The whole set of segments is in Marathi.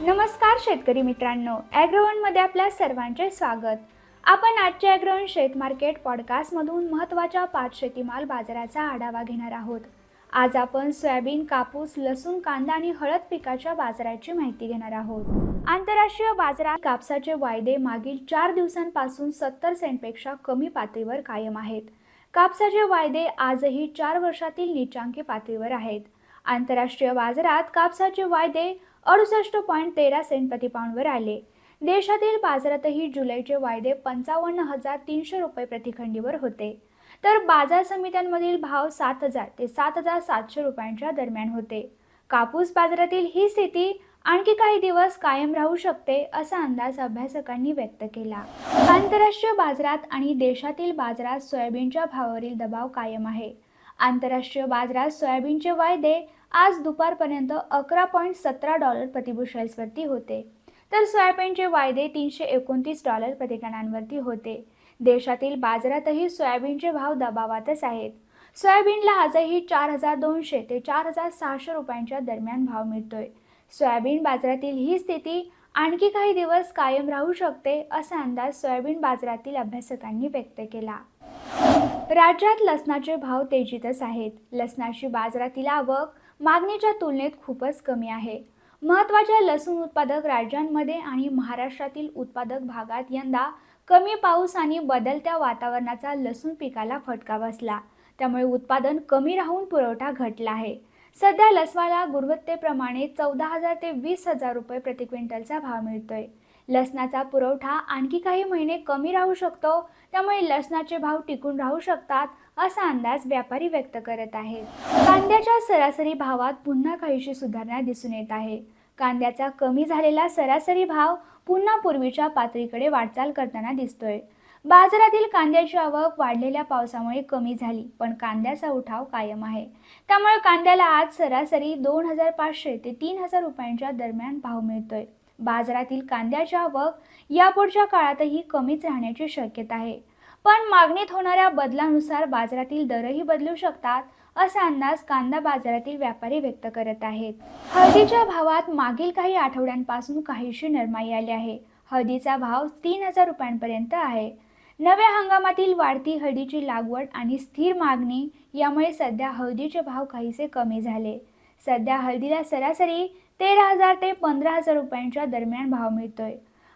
नमस्कार शेतकरी मित्रांनो ॲग्रोवनमध्ये आपल्या सर्वांचे स्वागत. आपण आजच्या ॲग्रोवन शेत मार्केट पॉडकास्टमधून महत्त्वाच्या पाच शेतीमाल बाजाराचा आढावा घेणार आहोत. आज आपण सोयाबीन कापूस लसूण कांदा आणि हळद पिकाच्या बाजाराची माहिती घेणार आहोत. आंतरराष्ट्रीय बाजारात कापसाचे वायदे मागील चार दिवसांपासून सत्तर सेंटपेक्षा कमी पातळीवर कायम आहेत. कापसाचे वायदे आजही चार वर्षातील निचांकी पातळीवर आहेत. आंतरराष्ट्रीय बाजारात कापसाचे वायदे अडुसष्ट पॉईंट तेरा सेंट प्रतिपाऊंडवर आले. देशातील बाजारातही जुलैचे वायदे पंचावन्न हजार तीनशे रुपये प्रतिखंडीवर होते. तर बाजार समित्यांमधील भाव सात हजार ते सात हजार सातशे रुपयांच्या दरम्यान होते. कापूस बाजारातील ही स्थिती आणखी काही दिवस कायम राहू शकते असा अंदाज अभ्यासकांनी व्यक्त केला. आंतरराष्ट्रीय बाजारात आणि देशातील बाजारात सोयाबीनच्या भावावरील दबाव कायम आहे. आंतरराष्ट्रीय बाजारात सोयाबीनचे वायदे आज दुपारपर्यंत अकरा पॉईंट सतरा डॉलर प्रतिबुशेल्सवरती होते. तर सोयाबीनचे वायदे तीनशे एकोणतीस डॉलर प्रतिटनांवरती होते. देशातील बाजारातही सोयाबीनचे भाव दबावातच आहेत. सोयाबीनला आजही चार हजार दोनशे ते चार हजार सहाशे रुपयांच्या दरम्यान भाव मिळतोय. सोयाबीन बाजारातील ही स्थिती आणखी काही दिवस कायम राहू शकते असा अंदाज सोयाबीन बाजारातील अभ्यासकांनी व्यक्त केला. राज्यात लसणाचे भाव तेजीतच आहेत. लसणाची बाजारातील आवक मागणीच्या तुलनेत खूपच कमी आहे. महत्त्वाच्या लसूण उत्पादक राज्यांमध्ये आणि महाराष्ट्रातील उत्पादक भागात यंदा कमी पाऊस आणि बदलत्या वातावरणाचा लसूण पिकाला फटका बसला. त्यामुळे उत्पादन कमी राहून पुरवठा घटला आहे. सध्या लसवाला गुणवत्तेप्रमाणे चौदा हजार ते वीस हजार रुपये प्रति क्विंटलचा भाव मिळतोय. लसणाचा पुरवठा आणखी काही महिने कमी राहू शकतो त्यामुळे लसणाचे भाव टिकून राहू शकतात असा अंदाज व्यापारी व्यक्त करत आहेत. कांद्याच्या सरासरी भावात पुन्हा काहीशी सुधारणा दिसून येत आहे. कांद्याचा कमी झालेला सरासरी भाव पुन्हा पूर्वीच्या पातळीकडे वाटचाल करताना दिसतोय. बाजारातील कांद्याची आवक वाढलेल्या पावसामुळे कमी झाली पण कांद्याचा उठाव कायम आहे. त्यामुळे कांद्याला आज सरासरी दोन हजार पाचशे ते तीन हजार रुपयांच्या दरम्यान भाव मिळतोय. बाजारातील कांद्याच्या आवक यापुढच्या काळातही कमीच राहण्याची शक्यता आहे. पण मागणीत होणाऱ्या बदलानुसार बाजारातील दरही बदलू शकतात असा अंदाज कांदा बाजारातील व्यापारी व्यक्त करत आहेत. हळदीच्या भावात मागील काही आठवड्यांपासून काहीशी नरमाई आली आहे. हळदीचा भाव तीन हजार रुपयांपर्यंत आहे. नव्या हंगामातील वाढती हळदीची लागवड आणि स्थिर मागणी यामुळे सध्या हळदीचे भाव काहीसे कमी झाले. सध्या हळदीला सरासरी तेरा हजार ते पंधरा हजार रुपयांच्या दरम्यान भाव मिळतोय.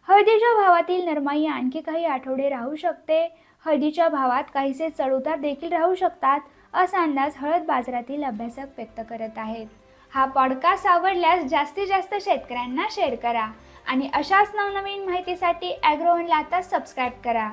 हळदीच्या भावातील नरमाई आणखी काही आठवडे राहू शकते. हळदीच्या भावात काहीसे चढउतार देखील राहू शकतात असा अंदाज हळद बाजारातील अभ्यासक व्यक्त करत आहेत. हा पॉडकास्ट आवडल्यास जास्तीत जास्त शेतकऱ्यांना शेअर करा आणि अशाच नवनवीन माहितीसाठी ॲग्रोवनला आता सबस्क्राईब करा.